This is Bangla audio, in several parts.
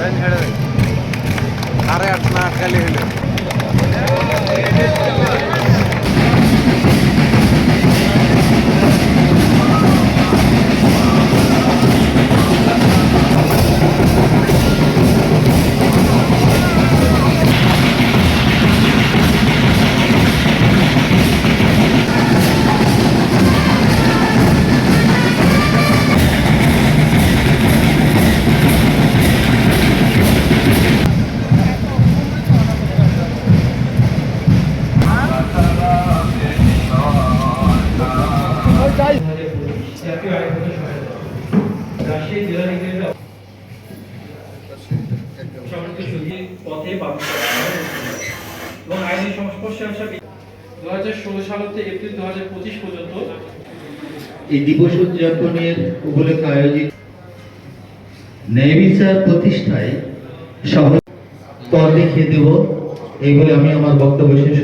ಏನು ಹೇಳಿದೆ ನಾರೇ ಅಟ್ನ ಕಲಿ ಹೇಳಿ সাল পঁচিশ পর্যন্ত এই দিবস উদযাপনের উপলক্ষে আয়োজিত ন্যায় বিচার প্রতিষ্ঠায় সহ পথ দেখিয়ে দেব, এই বলে আমি আমার বক্তব্য শেষ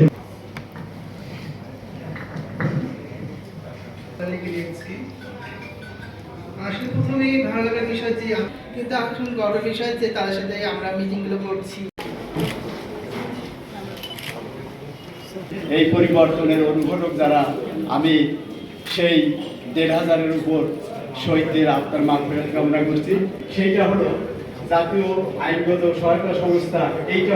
আসলে প্রথমেই ভালো লাগার বিষয় যে কিন্তু আসলে গর্বের বিষয় যে সাথে আমরা মিটিংগুলো করছি। এই পরিবর্তনের অনুঘটক দ্বারা আমি সেই দেড় হাজারের উপর শহীদদের আত্মার মাফেরত কামনা করছি। সেইটা হলো জাতীয় আইনগত সহায়তা সংস্থা, এইটা